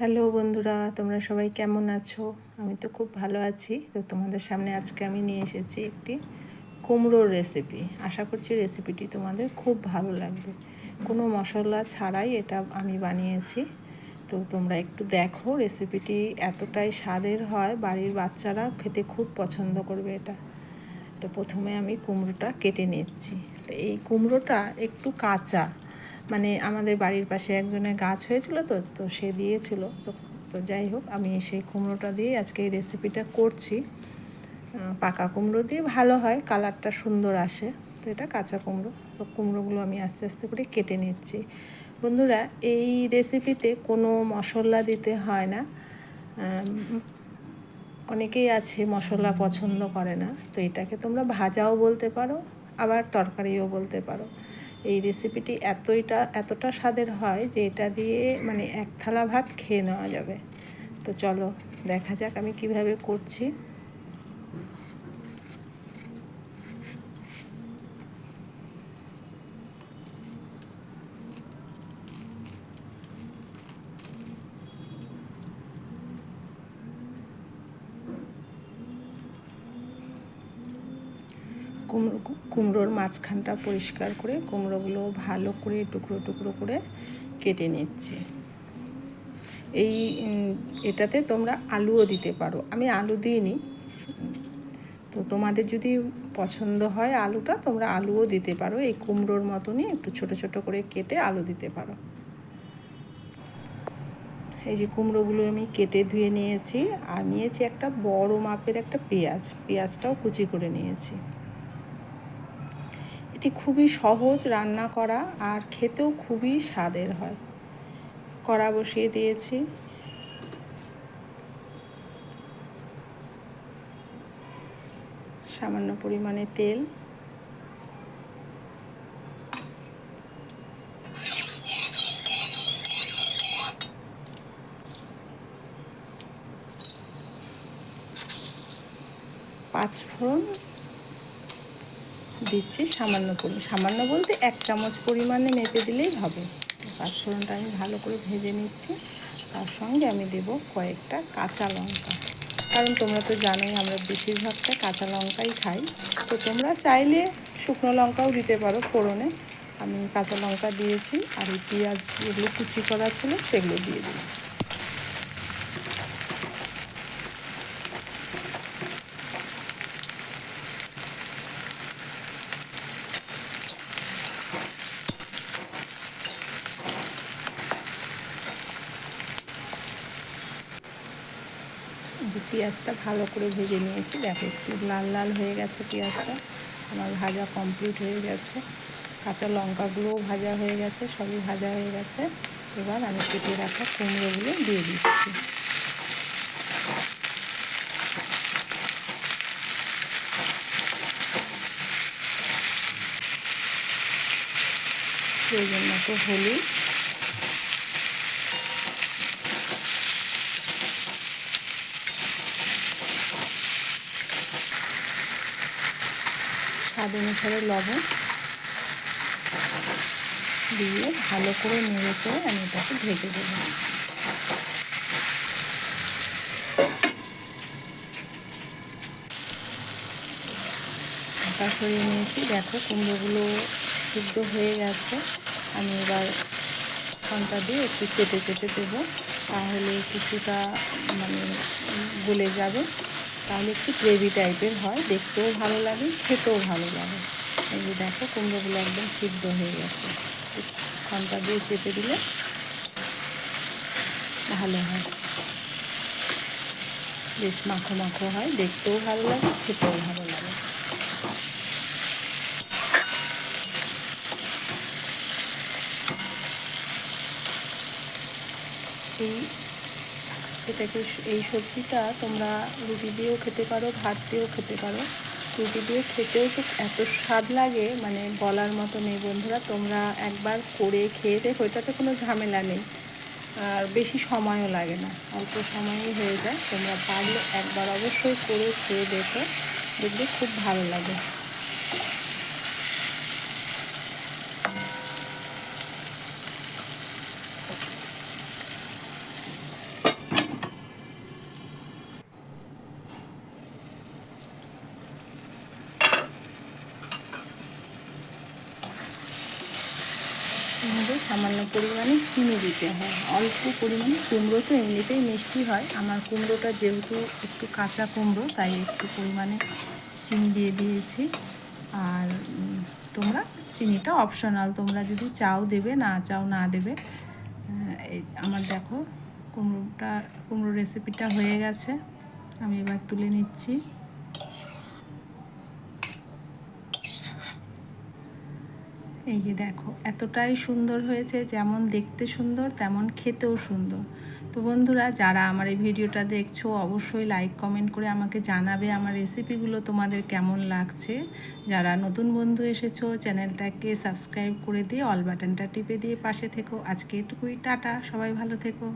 Hello বন্ধুরা, তোমরা সবাই কেমন আছো? আমি তো খুব ভালো আছি। তো তোমাদের সামনে আজকে আমি নিয়ে এসেছি একটি কুমড়োর রেসিপি আশা করছি রেসিপিটি তোমাদের খুব ভালো লাগবে। কোনো মশলা ছাড়াই এটা আমি বানিয়েছি। তো তোমরা একটু দেখো রেসিপিটি এতটাই স্বাদের হয়, বাড়ির বাচ্চারা খেতে খুব পছন্দ করবে এটা। তো প্রথমে আমি কুমড়োটা কেটে নিচ্ছি। তো এই কুমড়োটা একটু কাঁচা মানে আমাদের বাড়ির পাশে একজনের গাছ হয়েছিল তো তো সে দিয়েছিল। তো যাই হোক, আমি সেই কুমড়োটা দিয়ে আজকে এই রেসিপিটা করছি। পাকা কুমড়ো দিয়ে ভালো হয় কালারটা সুন্দর আসে। তো এটা কাঁচা কুমড়ো। তো কুমড়োগুলো আমি আস্তে আস্তে করে কেটে নিচ্ছি। বন্ধুরা, এই রেসিপিতে কোনো মশলা দিতে হয় না। অনেকেই আছে মশলা পছন্দ করে না। তো এটাকে তোমরা ভাজাও বলতে পারো, আবার তরকারিও বলতে পারো। এই রেসিপিটি এতইটা, এতটা স্বাদের হয় যে এটা দিয়ে মানে এক থালা ভাত খেয়ে নেওয়া যাবে। তো চলো দেখা যাক আমি কীভাবে করছি। কুমড়ো, কুমড়োর মাঝখানটা পরিষ্কার করে কুমড়োগুলো ভালো করে টুকরো টুকরো করে কেটে নিচ্ছে। এই এটাতে তোমরা আলুও দিতে পারো। আমি আলু দিইনি। তো তোমাদের যদি পছন্দ হয় আলুটা, তোমরা আলুও দিতে পারো। এই কুমড়োর মতনই একটু ছোট ছোট করে কেটে আলু দিতে পারো। এই যে কুমড়োগুলো আমি কেটে ধুয়ে নিয়েছি। আর নিয়েছি একটা বড় মাপের একটা পেঁয়াজ। পেঁয়াজটাও কুচি করে নিয়েছি। এটি খুবই সহজ রান্না করা আর খেতেও খুবই স্বাদের হয়। কড়া বসিয়ে দিয়েছি। সামান্য পরিমাণে তেল। পাঁচ ফোড়ন দিচ্ছি সামান্য পরিমাণ সামান্য বলতে এক চামচ পরিমাণে মেপে দিলেই হবে। পাঁচফোড়নটা আমি ভালো করে ভেজে নিচ্ছি। তার সঙ্গে আমি দেব কয়েকটা কাঁচা লঙ্কা। কারণ তোমরা তো জানোই আমরা বেশিরভাগটা কাঁচা লঙ্কাই খাই। তো তোমরা চাইলে শুকনো লঙ্কাও দিতে পারো ফোড়নে। আমি কাঁচা লঙ্কা দিয়েছি আর এই পেঁয়াজ যেগুলো কুচি করা ছিল সেগুলো দিয়ে দিয়েছি পেঁয়াজটা ভালো করে ভেজে নিয়েছি। দেখো, একটু লাল লাল হয়ে গেছে পেঁয়াজটা। আমার ভাজা কমপ্লিট হয়ে গেছে। কাঁচা লঙ্কাগুলোও ভাজা হয়ে গেছে, সবই ভাজা হয়ে গেছে। এবার আমি কেটে রাখা কুমড়োগুলো দিয়ে দিচ্ছি। প্রয়োজন মতো হলুদ স্বাদ অনুসারে লবণ দিয়ে ভালো করে নেড়ে করে আমি এটাকে ঢেকে দেবো। ঢাকা সরিয়ে নিয়েছি। দেখো কুমড়োগুলো সিদ্ধ হয়ে গেছে। আমি এবার ঘণ্টা দিয়ে একটু চেটে চেটে দেবো। তাহলে কিছুটা মানে গলে যাবে। তাহলে একটু গ্রেভি টাইপের হয়, দেখতেও ভালো লাগে, খেতেও ভালো লাগে। এই যে দেখো, কুমড়োগুলো একদম সিদ্ধ হয়ে গেছে। ঘণ্টা দিয়ে চেপে দিলে ভালো হয়। বেশ মাখো মাখো হয়, দেখতেও ভালো লাগে, খেতেও ভালো লাগে। এই এটাকে এই সবজিটা তোমরা রুটি দিয়েও খেতে পারো, ভাত দিয়েও খেতে পারো। রুটি দিয়ে খেতেও তো এত স্বাদ লাগে মানে বলার মতো নেই বন্ধুরা। তোমরা একবার করে খেয়ে দেখো, এটাতে কোনো ঝামেলা নেই। আর বেশি সময়ও লাগে না, অল্প সময়ই হয়ে যায়। তোমরা পারলে একবার অবশ্যই করে খেয়ে দেখো, দেখবে খুব ভালো লাগে। সামান্য পরিমাণে চিনি দিতে হয়। অল্প পরিমাণে কুমড়ো তো এমনিতেই মিষ্টি হয়। আমার কুমড়োটা যেহেতু একটু কাঁচা কুমড়ো, তাই একটু পরিমাণে চিনি দিয়ে দিয়েছি। আর তোমরা চিনিটা অপশনাল তোমরা যদি চাও দেবে, না চাও না দেবে আমার দেখো কুমড়োটা কুমড়ো রেসিপিটা হয়ে গেছে। আমি এবার তুলে নিচ্ছি। এই যে দেখো, এতটাই সুন্দর হয়েছে, যেমন দেখতে সুন্দর, তেমন খেতেও সুন্দর। তো বন্ধুরা, যারা আমার এই ভিডিওটা দেখছ, অবশ্যই লাইক কমেন্ট করে আমাকে জানাবে আমার রেসিপিগুলো তোমাদের কেমন লাগছে। যারা নতুন বন্ধু এসেছ চ্যানেলটাকে সাবস্ক্রাইব করে দিয়ে অল বাটনটা টিপে দিয়ে পাশে থেকো। আজকে এটুকুই, টাটা, সবাই ভালো থেকো।